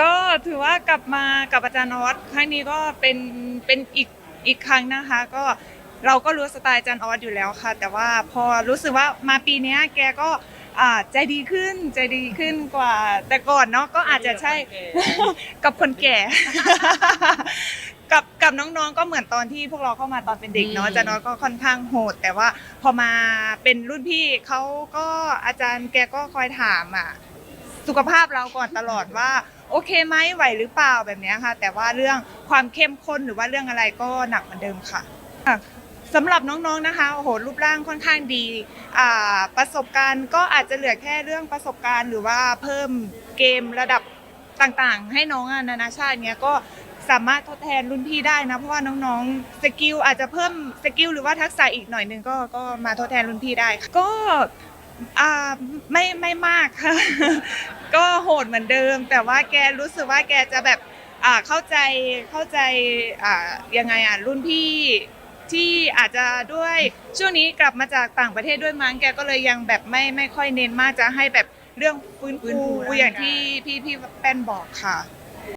ก็ถือว่ากลับมากับอาจารย์ออสครั้งนี้ก็เป็นเป็นอีกอีกครั้งนะคะ ก็เราก็รู้สไตล์อาจารย์ออสอยู่แล้วค่ะ แต่ว่าพอรู้สึกว่ามาปีเนี้ยแกก็อ่าใจดีขึ้นใจดีขึ้นกว่า แต่ก่อนเนาะก็อาจจะใช่ กับคนแก่ กับกับน้องๆก็เหมือนตอนที่พวกเราเข้ามาตอนเป็นเด็กเนาะอืมอาจารย์น้อยก็ค่อนข้างโหด แต่ว่าพอมาเป็นรุ่นพี่เขาก็อาจารย์แกก็คอยถามอะ สุขภาพเราก่อนตลอดว่า โอเคไหมไหวหรือเปล่าแบบนี้ค่ะ แต่ว่าเรื่องความเข้มข้นหรือว่าเรื่องอะไรก็หนักเหมือนเดิมค่ะสำหรับน้องๆนะคะโอ้โหรูปร่างค่อนข้างดีประสบการณ์ก็อาจจะเหลือแค่เรื่องประสบการณ์ หรือว่าเพิ่มเกมระดับต่างๆ ให้น้องอนานาชาติเนี้ยก็สามารถทดแทนรุ่นพี่ได้นะเพราะว่าน้องๆสกิลอาจจะเพิ่มสกิลหรือว่าทักษะอีกหน่อยนึงก็ก็มาทดแทนรุ่นพี่ได้ ก็ไม่ไม่มากค่ะ ก็โหดเหมือนเดิม แต่ว่าแกรู้สึกว่าแกจะแบบอ่าเข้าใจเข้าใจอ่ายังไงอะรุ่นพี่ที่อาจจะด้วยช่วงนี้กลับมาจากต่างประเทศด้วยมั้งแกก็เลยยังแบบไม่ไม่ค่อยเน้นมากจะให้แบบเรื่องฟื้นฟื้นฟูฟูร่างกายอย่างที่พี่พี่แป้นบอกค่ะ